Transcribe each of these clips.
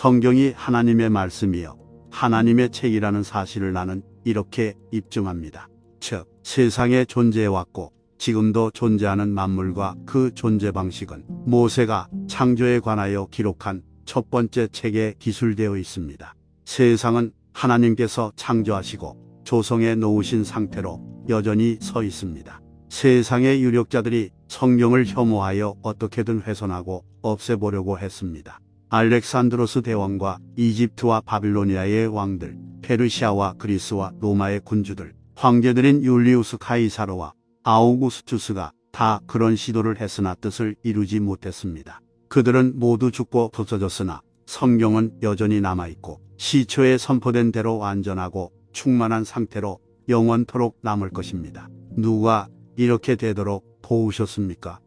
성경이 하나님의 말씀이요. 하나님의 책이라는 사실을 나는 이렇게 입증합니다. 즉, 세상에 존재해왔고 지금도 존재하는 만물과 그 존재 방식은 모세가 창조에 관하여 기록한 첫 번째 책에 기술되어 있습니다. 세상은 하나님께서 창조하시고 조성해 놓으신 상태로 여전히 서 있습니다. 세상의 유력자들이 성경을 혐오하여 어떻게든 훼손하고 없애보려고 했습니다. 알렉산드로스 대왕과 이집트와 바빌로니아의 왕들, 페르시아와 그리스와 로마의 군주들, 황제들인 율리우스 카이사르와 아우구스투스가 다 그런 시도를 했으나 뜻을 이루지 못했습니다. 그들은 모두 죽고 부서졌으나 성경은 여전히 남아있고 시초에 선포된 대로 완전하고 충만한 상태로 영원토록 남을 것입니다. 누가 이렇게 되도록 도우셨습니까?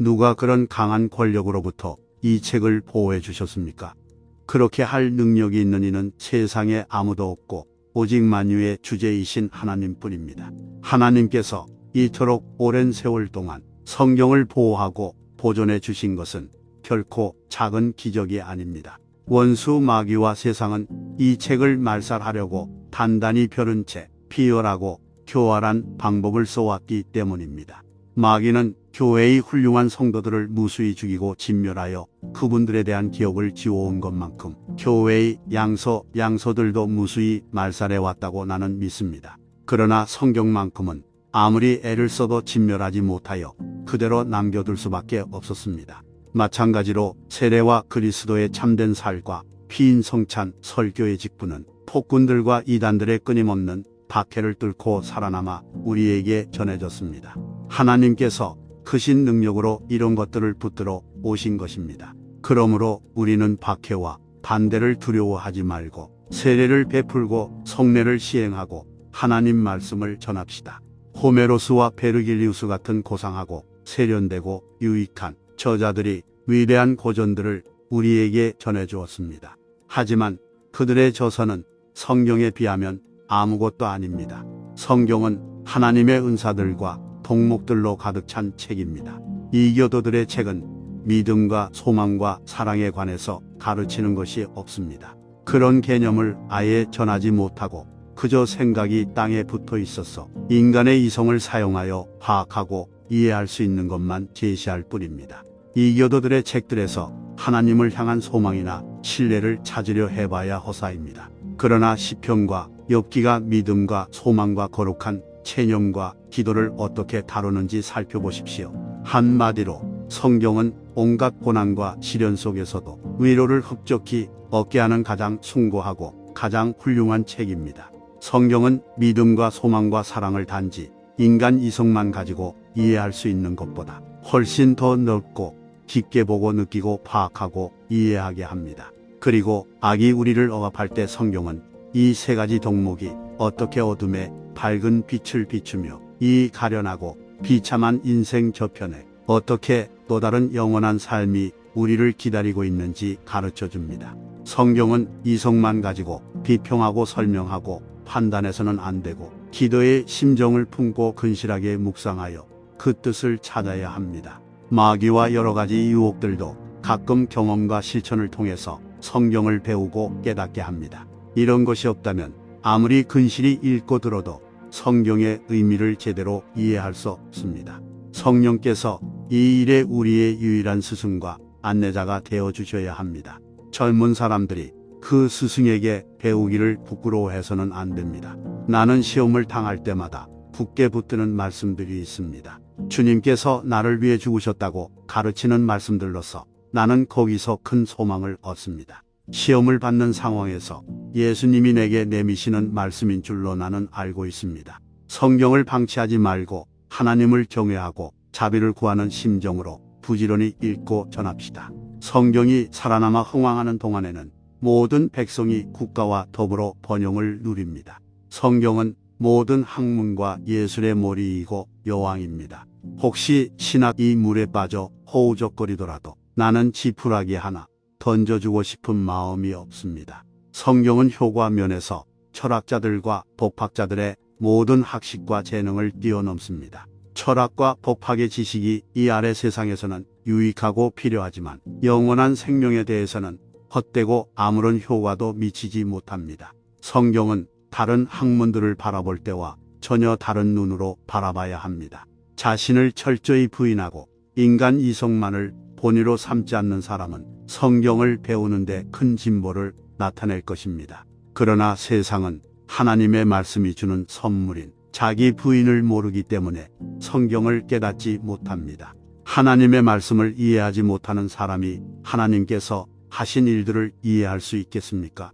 누가 그런 강한 권력으로부터 이 책을 보호해 주셨습니까? 그렇게 할 능력이 있는 이는 세상에 아무도 없고 오직 만유의 주제이신 하나님뿐입니다. 하나님께서 이토록 오랜 세월 동안 성경을 보호하고 보존해 주신 것은 결코 작은 기적이 아닙니다. 원수 마귀와 세상은 이 책을 말살하려고 단단히 펴른 채 비열하고 교활한 방법을 써왔기 때문입니다. 마귀는 교회의 훌륭한 성도들을 무수히 죽이고 진멸하여 그분들에 대한 기억을 지워온 것만큼 교회의 양소, 양소들도 무수히 말살해 왔다고 나는 믿습니다. 그러나 성경만큼은 아무리 애를 써도 진멸하지 못하여 그대로 남겨둘 수밖에 없었습니다. 마찬가지로 세례와 그리스도의 참된 살과 피인 성찬 설교의 직분은 폭군들과 이단들의 끊임없는 박해를 뚫고 살아남아 우리에게 전해졌습니다. 하나님께서 크신 능력으로 이런 것들을 붙들어 오신 것입니다. 그러므로 우리는 박해와 반대를 두려워하지 말고 세례를 베풀고 성례를 시행하고 하나님 말씀을 전합시다. 호메로스와 베르길리우스 같은 고상하고 세련되고 유익한 저자들이 위대한 고전들을 우리에게 전해주었습니다. 하지만 그들의 저서는 성경에 비하면 아무것도 아닙니다. 성경은 하나님의 은사들과 동목들로 가득 찬 책입니다. 이 교도들의 책은 믿음과 소망과 사랑에 관해서 가르치는 것이 없습니다. 그런 개념을 아예 전하지 못하고 그저 생각이 땅에 붙어 있어서 인간의 이성을 사용하여 파악하고 이해할 수 있는 것만 제시할 뿐입니다. 이교도들의 책들에서 하나님을 향한 소망이나 신뢰를 찾으려 해봐야 허사입니다. 그러나 시편과 엽기가 믿음과 소망과 거룩한 체념과 기도를 어떻게 다루는지 살펴보십시오. 한마디로 성경은 온갖 고난과 시련 속에서도 위로를 흡족히 얻게 하는 가장 숭고하고 가장 훌륭한 책입니다. 성경은 믿음과 소망과 사랑을 단지 인간 이성만 가지고 이해할 수 있는 것보다 훨씬 더 넓고 깊게 보고 느끼고 파악하고 이해하게 합니다. 그리고 악이 우리를 억압할 때 성경은 이 세 가지 덕목이 어떻게 어둠에 밝은 빛을 비추며 이 가련하고 비참한 인생 저편에 어떻게 또 다른 영원한 삶이 우리를 기다리고 있는지 가르쳐 줍니다. 성경은 이성만 가지고 비평하고 설명하고 판단해서는 안 되고 기도의 심정을 품고 근실하게 묵상하여 그 뜻을 찾아야 합니다. 마귀와 여러 가지 유혹들도 가끔 경험과 실천을 통해서 성경을 배우고 깨닫게 합니다. 이런 것이 없다면 아무리 근실히 읽고 들어도 성경의 의미를 제대로 이해할 수 없습니다. 성령께서 이 일에 우리의 유일한 스승과 안내자가 되어 주셔야 합니다. 젊은 사람들이 그 스승에게 배우기를 부끄러워해서는 안 됩니다. 나는 시험을 당할 때마다 굳게 붙드는 말씀들이 있습니다. 주님께서 나를 위해 죽으셨다고 가르치는 말씀들로서 나는 거기서 큰 소망을 얻습니다. 시험을 받는 상황에서 예수님이 내게 내미시는 말씀인 줄로 나는 알고 있습니다. 성경을 방치하지 말고 하나님을 경외하고 자비를 구하는 심정으로 부지런히 읽고 전합시다. 성경이 살아남아 흥왕하는 동안에는 모든 백성이 국가와 더불어 번영을 누립니다. 성경은 모든 학문과 예술의 머리이고 여왕입니다. 혹시 신학 이 물에 빠져 허우적거리더라도 나는 지푸라기 하나 던져주고 싶은 마음이 없습니다. 성경은 효과 면에서 철학자들과 법학자들의 모든 학식과 재능을 뛰어넘습니다. 철학과 법학의 지식이 이 아래 세상에서는 유익하고 필요하지만 영원한 생명에 대해서는 헛되고 아무런 효과도 미치지 못합니다. 성경은 다른 학문들을 바라볼 때와 전혀 다른 눈으로 바라봐야 합니다. 자신을 철저히 부인하고 인간 이성만을 본의로 삼지 않는 사람은 성경을 배우는데 큰 진보를 나타낼 것입니다. 그러나 세상은 하나님의 말씀이 주는 선물인 자기 부인을 모르기 때문에 성경을 깨닫지 못합니다. 하나님의 말씀을 이해하지 못하는 사람이 하나님께서 하신 일들을 이해할 수 있겠습니까?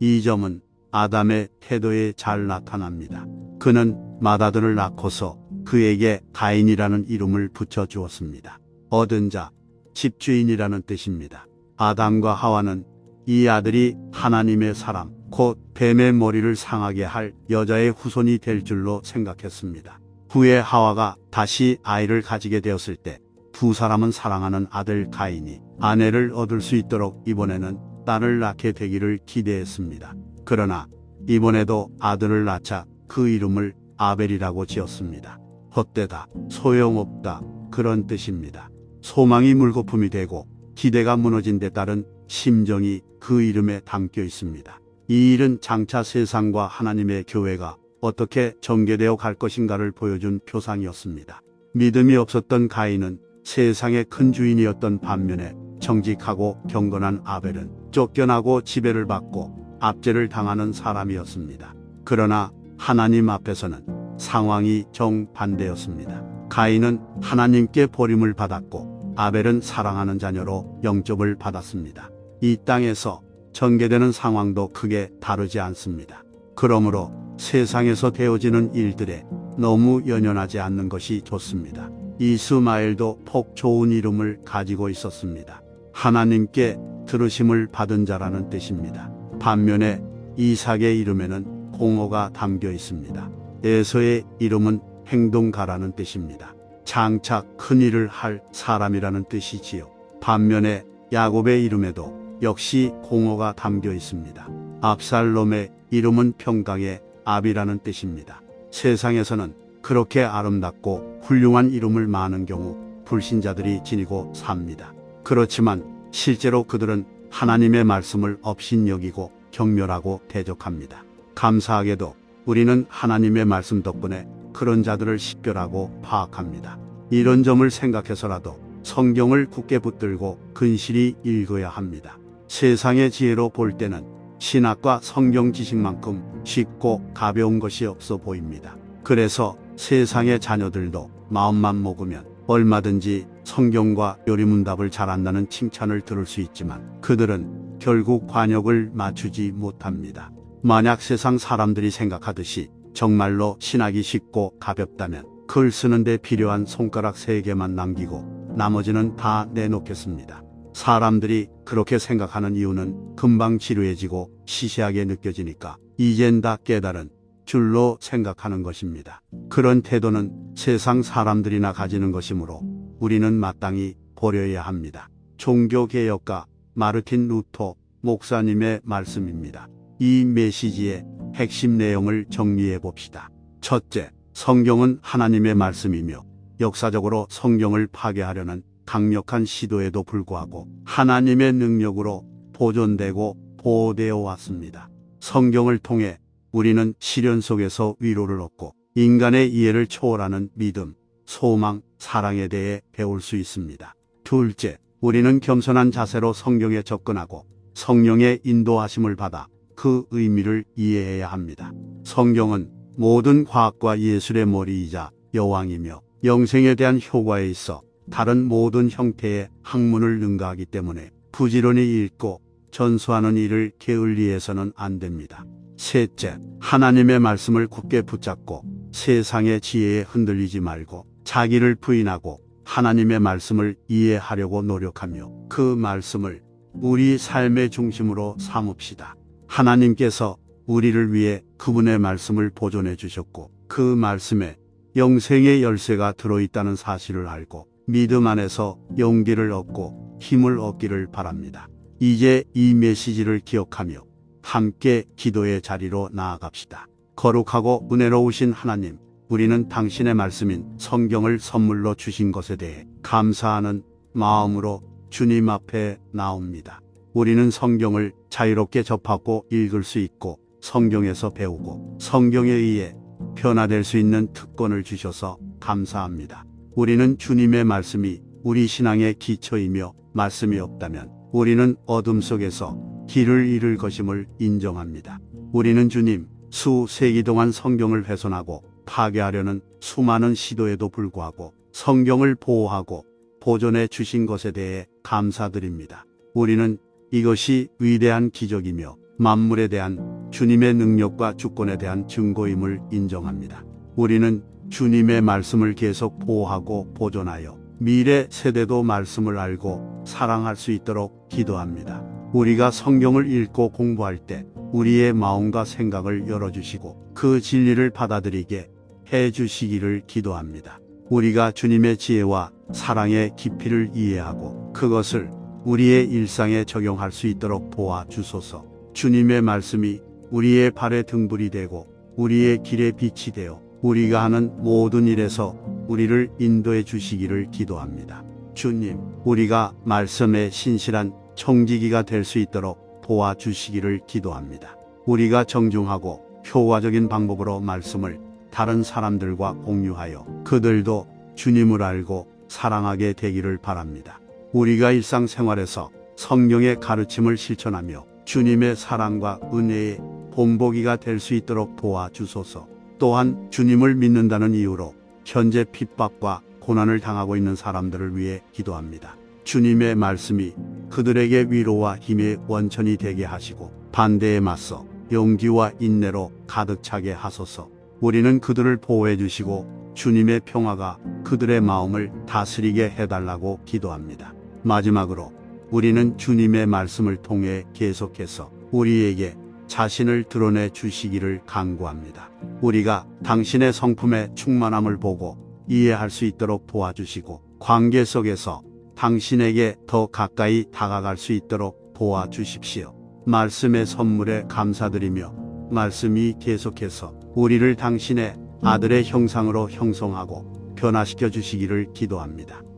이 점은 아담의 태도에 잘 나타납니다. 그는 마다들을 낳고서 그에게 가인이라는 이름을 붙여 주었습니다. 얻은 자, 집주인이라는 뜻입니다. 아담과 하와는 이 아들이 하나님의 사람, 곧 뱀의 머리를 상하게 할 여자의 후손이 될 줄로 생각했습니다. 후에 하와가 다시 아이를 가지게 되었을 때 두 사람은 사랑하는 아들 가인이 아내를 얻을 수 있도록 이번에는 딸을 낳게 되기를 기대했습니다. 그러나 이번에도 아들을 낳자 그 이름을 아벨이라고 지었습니다. 헛되다, 소용없다 그런 뜻입니다. 소망이 물거품이 되고 기대가 무너진 데 따른 심정이 그 이름에 담겨 있습니다. 이 일은 장차 세상과 하나님의 교회가 어떻게 전개되어 갈 것인가를 보여준 표상이었습니다. 믿음이 없었던 가인은 세상의 큰 주인이었던 반면에 정직하고 경건한 아벨은 쫓겨나고 지배를 받고 압제를 당하는 사람이었습니다. 그러나 하나님 앞에서는 상황이 정반대였습니다. 가인은 하나님께 버림을 받았고 아벨은 사랑하는 자녀로 영접을 받았습니다. 이 땅에서 전개되는 상황도 크게 다르지 않습니다. 그러므로 세상에서 되어지는 일들에 너무 연연하지 않는 것이 좋습니다. 이스마엘도 폭 좋은 이름을 가지고 있었습니다. 하나님께 들으심을 받은 자라는 뜻입니다. 반면에 이삭의 이름에는 공허가 담겨 있습니다. 에서의 이름은 행동가라는 뜻입니다. 장차 큰 일을 할 사람이라는 뜻이지요. 반면에 야곱의 이름에도 역시 공허가 담겨 있습니다. 압살롬의 이름은 평강의 압이라는 뜻입니다. 세상에서는 그렇게 아름답고 훌륭한 이름을 많은 경우 불신자들이 지니고 삽니다. 그렇지만 실제로 그들은 하나님의 말씀을 업신여기고 경멸하고 대적합니다. 감사하게도 우리는 하나님의 말씀 덕분에 그런 자들을 식별하고 파악합니다. 이런 점을 생각해서라도 성경을 굳게 붙들고 근실히 읽어야 합니다. 세상의 지혜로 볼 때는 신학과 성경 지식만큼 쉽고 가벼운 것이 없어 보입니다. 그래서 세상의 자녀들도 마음만 먹으면 얼마든지 성경과 요리문답을 잘한다는 칭찬을 들을 수 있지만 그들은 결국 관역을 맞추지 못합니다. 만약 세상 사람들이 생각하듯이 정말로 신학이 쉽고 가볍다면 글 쓰는데 필요한 손가락 세 개만 남기고 나머지는 다 내놓겠습니다. 사람들이 그렇게 생각하는 이유는 금방 지루해지고 시시하게 느껴지니까 이젠 다 깨달은 줄로 생각하는 것입니다. 그런 태도는 세상 사람들이나 가지는 것이므로 우리는 마땅히 버려야 합니다. 종교개혁가 마르틴 루터 목사님의 말씀입니다. 이 메시지의 핵심 내용을 정리해 봅시다. 첫째, 성경은 하나님의 말씀이며 역사적으로 성경을 파괴하려는 강력한 시도에도 불구하고 하나님의 능력으로 보존되고 보호되어 왔습니다. 성경을 통해 우리는 시련 속에서 위로를 얻고 인간의 이해를 초월하는 믿음, 소망, 사랑에 대해 배울 수 있습니다. 둘째, 우리는 겸손한 자세로 성경에 접근하고 성령의 인도하심을 받아 그 의미를 이해해야 합니다. 성경은 모든 과학과 예술의 머리이자 여왕이며 영생에 대한 효과에 있어 다른 모든 형태의 학문을 능가하기 때문에 부지런히 읽고 전수하는 일을 게을리해서는 안 됩니다. 셋째, 하나님의 말씀을 굳게 붙잡고 세상의 지혜에 흔들리지 말고 자기를 부인하고 하나님의 말씀을 이해하려고 노력하며 그 말씀을 우리 삶의 중심으로 삼읍시다. 하나님께서 우리를 위해 그분의 말씀을 보존해 주셨고 그 말씀에 영생의 열쇠가 들어있다는 사실을 알고 믿음 안에서 용기를 얻고 힘을 얻기를 바랍니다. 이제 이 메시지를 기억하며 함께 기도의 자리로 나아갑시다. 거룩하고 은혜로우신 하나님, 우리는 당신의 말씀인 성경을 선물로 주신 것에 대해 감사하는 마음으로 주님 앞에 나옵니다. 우리는 성경을 자유롭게 접하고 읽을 수 있고 성경에서 배우고 성경에 의해 변화될 수 있는 특권을 주셔서 감사합니다. 우리는 주님의 말씀이 우리 신앙의 기초이며 말씀이 없다면 우리는 어둠 속에서 길을 잃을 것임을 인정합니다. 우리는 주님 수 세기 동안 성경을 훼손하고 파괴하려는 수많은 시도에도 불구하고 성경을 보호하고 보존해 주신 것에 대해 감사드립니다. 우리는 이것이 위대한 기적이며 만물에 대한 주님의 능력과 주권에 대한 증거임을 인정합니다. 우리는 주님의 말씀을 계속 보호하고 보존하여 미래 세대도 말씀을 알고 사랑할 수 있도록 기도합니다. 우리가 성경을 읽고 공부할 때 우리의 마음과 생각을 열어주시고 그 진리를 받아들이게 해 주시기를 기도합니다. 우리가 주님의 지혜와 사랑의 깊이를 이해하고 그것을 우리의 일상에 적용할 수 있도록 도와주소서. 주님의 말씀이 우리의 발의 등불이 되고 우리의 길의 빛이 되어 우리가 하는 모든 일에서 우리를 인도해 주시기를 기도합니다. 주님, 우리가 말씀에 신실한 청지기가 될 수 있도록 도와주시기를 기도합니다. 우리가 정중하고 효과적인 방법으로 말씀을 다른 사람들과 공유하여 그들도 주님을 알고 사랑하게 되기를 바랍니다. 우리가 일상생활에서 성경의 가르침을 실천하며 주님의 사랑과 은혜의 본보기가 될 수 있도록 도와주소서. 또한 주님을 믿는다는 이유로 현재 핍박과 고난을 당하고 있는 사람들을 위해 기도합니다. 주님의 말씀이 그들에게 위로와 힘의 원천이 되게 하시고 반대에 맞서 용기와 인내로 가득 차게 하소서. 우리는 그들을 보호해 주시고 주님의 평화가 그들의 마음을 다스리게 해달라고 기도합니다. 마지막으로 우리는 주님의 말씀을 통해 계속해서 우리에게 자신을 드러내 주시기를 간구합니다. 우리가 당신의 성품의 충만함을 보고 이해할 수 있도록 도와주시고 관계 속에서 당신에게 더 가까이 다가갈 수 있도록 도와주십시오. 말씀의 선물에 감사드리며 말씀이 계속해서 우리를 당신의 아들의 형상으로 형성하고 변화시켜 주시기를 기도합니다.